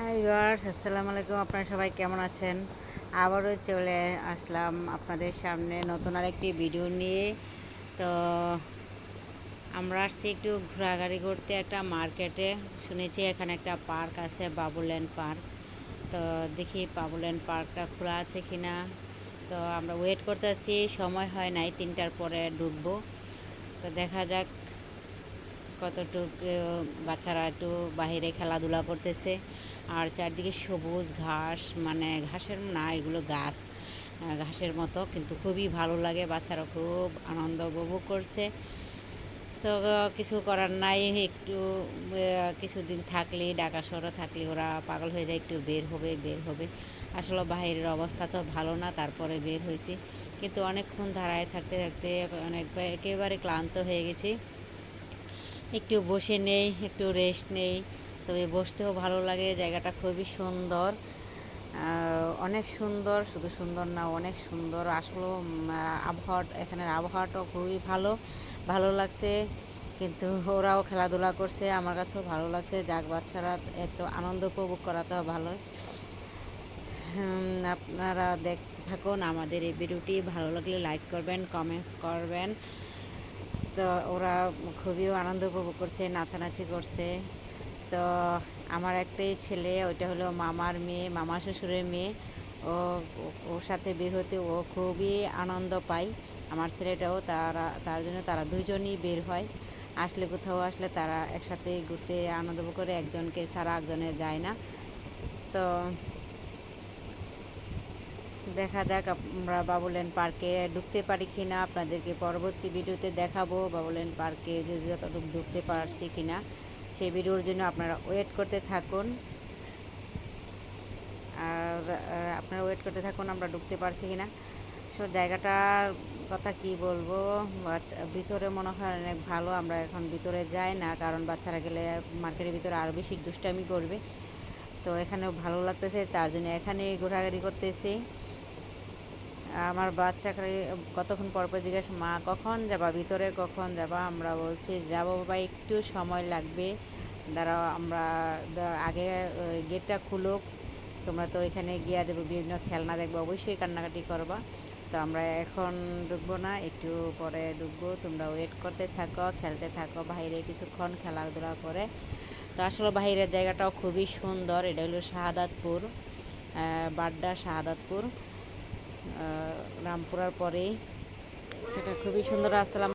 Hi viewers আসসালামু আলাইকুম আপনারা সবাই কেমন আছেন? আবারও চলে আসলাম আপনাদের সামনে নতুন আরেকটি ভিডিও নিয়ে। তো আমরা আসছি একটু ঘোরাঘুরি করতে একটা মার্কেটে শুনেছি এখানে একটা পার্ক আছে বাবুল্যান্ড পার্ক তো দেখি বাবুল্যান্ড পার্কটা খোলা আছে কি না তো আমরা ওয়েট করতেছি, সময় হয় নাই, তিনটার পরে ঢুকবো। তো দেখা যাক কতটুকু বাচ্চারা একটু বাহিরে খেলাধুলা করতেছে। আর চারদিকে সবুজ ঘাস মানে ঘাসের না, এগুলো গাছ ঘাসের মতো, কিন্তু খুবই ভালো লাগে, বাচ্চারা খুব আনন্দ উপভোগ করছে। তো কিছু করার নাই, একটু কিছুদিন থাকলে, ঢাকা শহরে থাকলে ওরা পাগল হয়ে যায়, একটু বের হবে বের হবে। আসলে বাইরের অবস্থা তো ভালো না, তারপরে বের হয়েছি। কিন্তু অনেকক্ষণ ধারায় থাকতে থাকতে অনেক একেবারে ক্লান্ত হয়ে গেছি। একটু বসে নেই, একটু রেস্ট নেই। তবে বসতেও ভালো লাগে, জায়গাটা খুবই সুন্দর। অনেক সুন্দর, শুধু সুন্দর না, অনেক সুন্দর। আসলে আবহাওয়া, এখানের আবহাওয়াটাও খুবই ভালো ভালো লাগছে। কিন্তু ওরাও খেলাধুলা করছে, আমার কাছেও ভালো লাগছে। যাক, বাচ্চারা এত আনন্দ উপভোগ করা তো ভালো। আপনারা দেখতে থাকুন আমাদের এই ভিডিওটি। ভালো লাগলে লাইক করবেন, কমেন্টস করবেন। তো ওরা খুবই আনন্দ উপভোগ করছে, নাচানাচি করছে। তো আমার একটাই ছেলে, ওইটা হলো মামার মেয়ে, মামা শ্বশুরের মেয়ে। ও, ওর সাথে বের হতে ও খুবই আনন্দ পায়। আমার ছেলেটাও তারা, তার জন্য তারা দুজনই বের হয়। আসলে কোথাও আসলে তারা একসাথে ঘুরতে আনন্দ করে, একজনকে ছাড়া একজনে যায় না। তো দেখা যাক আমরা বাবুল্যান্ড পার্কে ঢুকতে পারি কি না। আপনাদেরকে পরবর্তী ভিডিওতে দেখাবো বাবুল্যান্ড পার্কে যদি যতটুকু ঢুকতে পারছি কি না। সেই ভিডিওর জন্য আপনারা ওয়েট করতে থাকুন। আর আপনারা ওয়েট করতে থাকুন, আমরা ঢুকতে পারছি কি না আসলে জায়গাটার কথা কি বলব? ভিতরে মনে হয় অনেক ভালো, আমরা এখন ভিতরে যাই না, কারণ বাচ্চারা গেলে মার্কেটের ভিতরে আরও বেশি দুষ্টামি করবে। তো এখানেও ভালো লাগতেছে, তার জন্য এখানে ঘোরাঘুরি করতেছি। আমার বাচ্চা খালি কতক্ষণ পর পর জিজ্ঞাসা, মা, কখন যাবা? ভিতরে কখন যাবা? আমরা বলছি, যাব বাবা, একটু সময় লাগবে। দাঁড়াও, আমরা আগে গেটটা খুলুক তোমরা তো এখানে গিয়া দেবো, বিভিন্ন খেলনা দেখব, অবশ্যই কান্নাকাটি করবা। তো আমরা এখন ঢুকবো না, একটু পরে ঢুকবো। তোমরা ওয়েট করতে থাকো, খেলতে থাকো, বাইরে কিছুক্ষণ খেলাধুলা করে। তো আসলে বাইরের জায়গাটাও খুবই সুন্দর। এটা হলো শাহাদাতপুর বাড্ডা শাহাদাতপুর। রামপুরার পরেই এটা খুবই সুন্দর আসসালাম